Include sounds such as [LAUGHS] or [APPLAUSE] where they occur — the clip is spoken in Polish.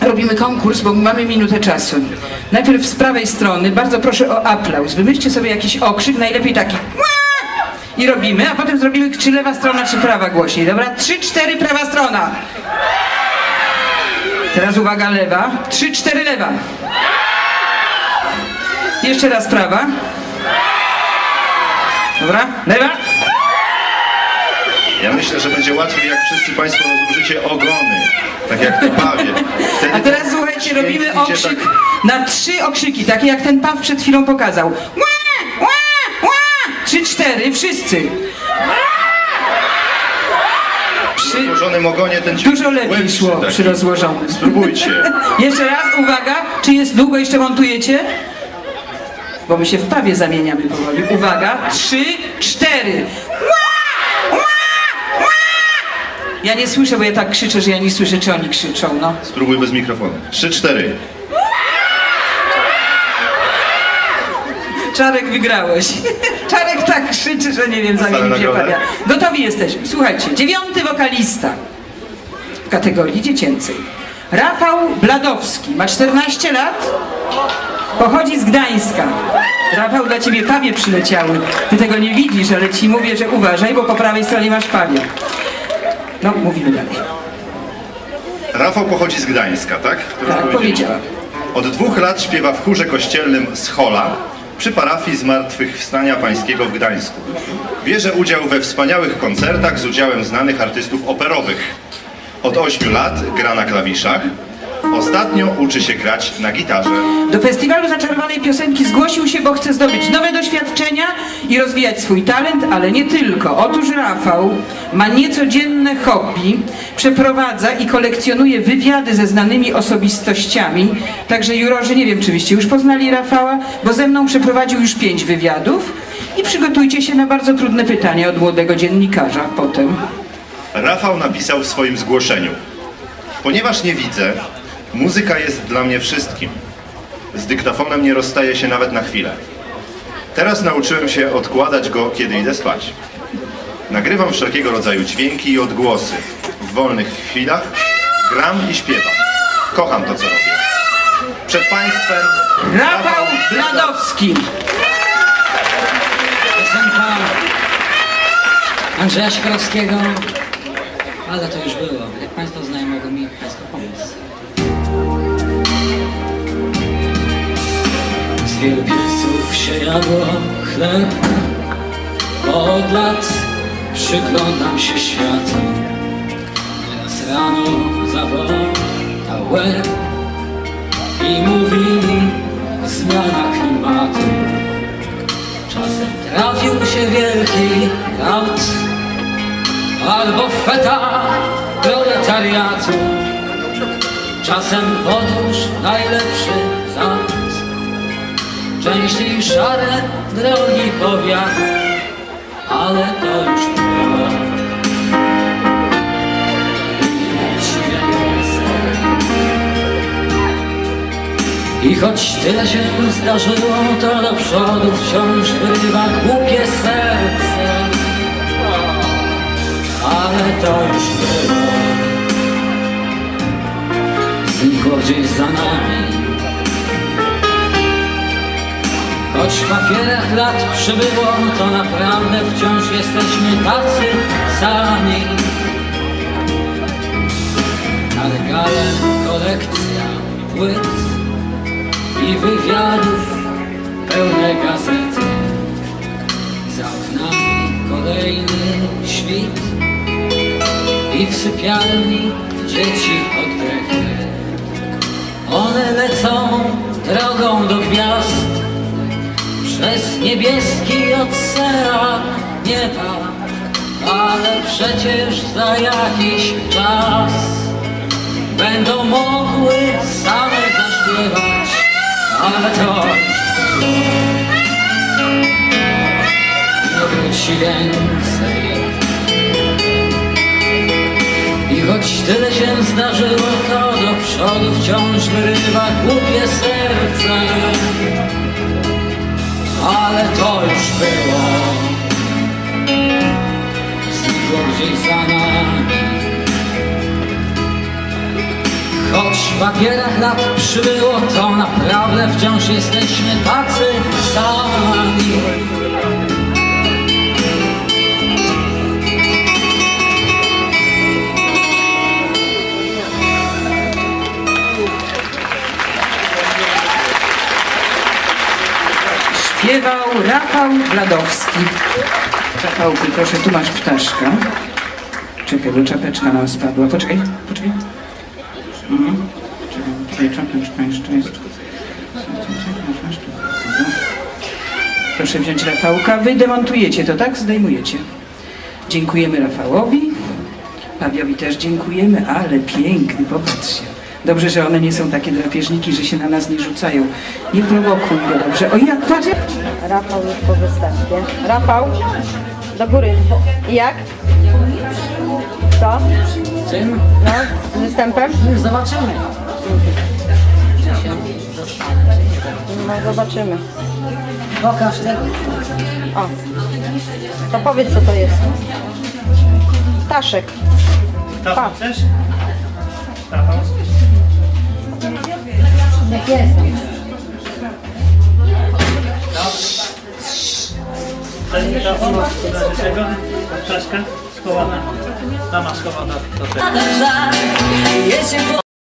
robimy konkurs, bo mamy minutę czasu. Najpierw z prawej strony, bardzo proszę o aplauz. Wymyślcie sobie jakiś okrzyk, najlepiej taki i robimy, a potem zrobimy czy lewa strona, czy prawa głośniej. Dobra? Trzy, cztery, prawa strona. Teraz uwaga, lewa. Trzy, cztery, lewa. Jeszcze raz prawa. Dobra, lewa. Myślę, że będzie łatwiej, jak wszyscy Państwo rozłożycie ogony. Tak jak to pawie. Wtedy A teraz słuchajcie, robimy idzie okrzyk tak- na trzy okrzyki, takie jak ten pan przed chwilą pokazał. Ła, ła, ła! Trzy, cztery, wszyscy. Przy rozłożonym ogonie ten Dużo lepiej szło taki. przy rozłożonym. Spróbujcie. [LAUGHS] Jeszcze raz, uwaga, czy jest długo jeszcze montujecie? Bo my się w prawie zamieniamy powoli. Uwaga, trzy, cztery. Ła! Ja nie słyszę, bo ja tak krzyczę, że ja nie słyszę, czy oni krzyczą, no. Spróbuj bez mikrofonu. Trzy, cztery. Czarek wygrałeś. Czarek tak krzyczy, że nie wiem, zamienił się nagrodę? pawia. Gotowi jesteśmy. Słuchajcie, dziewiąty wokalista w kategorii dziecięcej. Rafał Bladowski, ma 14 lat, pochodzi z Gdańska. Rafał, dla ciebie pawie przyleciały. Ty tego nie widzisz, ale ci mówię, że uważaj, bo po prawej stronie masz pawie. No, mówimy dalej. Rafał pochodzi z Gdańska, tak? Już Tak, powiedziałam. Od dwóch lat śpiewa w chórze kościelnym Schola przy parafii Zmartwychwstania Pańskiego w Gdańsku. Bierze udział we wspaniałych koncertach z udziałem znanych artystów operowych. Od 8 lat gra na klawiszach. Ostatnio uczy się grać na gitarze. Do festiwalu zaczarowanej piosenki zgłosił się, bo chce zdobyć nowe doświadczenia i rozwijać swój talent, ale nie tylko. Otóż Rafał ma niecodzienne hobby, przeprowadza i kolekcjonuje wywiady ze znanymi osobistościami. Także jurorzy, nie wiem czy wyście już poznali Rafała, bo ze mną przeprowadził już pięć wywiadów i przygotujcie się na bardzo trudne pytania od młodego dziennikarza potem. Rafał napisał w swoim zgłoszeniu. Ponieważ nie widzę, muzyka jest dla mnie wszystkim. Z dyktafonem nie rozstaję się nawet na chwilę. Teraz nauczyłem się odkładać go, kiedy idę spać. Nagrywam wszelkiego rodzaju dźwięki i odgłosy. W wolnych chwilach gram i śpiewam. Kocham to, co robię. Przed Państwem Rafał Bladowski. Piosenka Andrzeja Sikorowskiego, ale to już było. Jak Państwo znają, mogą mi Państwo pomóc. Pieców się jadło chleb, od lat przyglądam się światu. Nieraz rano zawodał łeb i mówili zmiana klimatu. Czasem trafił się wielki raut Albo feta proletariatu Czasem podróż najlepszy zat Częściej szare drogi powiatu Ale to już było i choć tyle się zdarzyło, to do przodu wciąż wyrywa głupie serce. Ale to już było. Znikło gdzieś za nami. Choć w papierach lat przybyło, to naprawdę wciąż jesteśmy tacy sami. Na regale kolekcja płyt i wywiadów pełne gazety. Za oknami kolejny świt i w sypialni dzieci oddechy. One lecą drogą niebieski ocean nieba, ale przecież za jakiś czas będą mogły same zaśpiewać, ale to nie wróci więcej. I choć tyle się zdarzyło, to do przodu wciąż wyrywa głupie serce. Ale to już było, znikło gdzieś za nami. Choć szwagierach lat przybyło, to naprawdę wciąż jesteśmy tacy sami. Śpiewał Rafał Bladowski. Rafałku, proszę, tu masz ptaszka. Czekaj, bo czapeczka nam spadła. Poczekaj, poczekaj. Mhm. Czekaj, czapeczka jeszcze jest. Proszę wziąć Rafałka. Wy demontujecie to, tak? Zdejmujecie. Dziękujemy Rafałowi. Pawiowi też dziękujemy, ale piękny, popatrzcie. Dobrze, że one nie są takie drapieżniki, że się na nas nie rzucają. Nie prowokuj go, dobrze? O jak patrz! Rafał już po występie. Rafał, do góry. Jak? Co? Czym? No, z występem? Zobaczymy. No, zobaczymy. Pokaż tego. O, to powiedz co to jest. Ptaszek. Pa. chcesz? Rafał? Jak jest? Ten mikrofon, w razie czego? Czaszka schowana. Schowana do tego.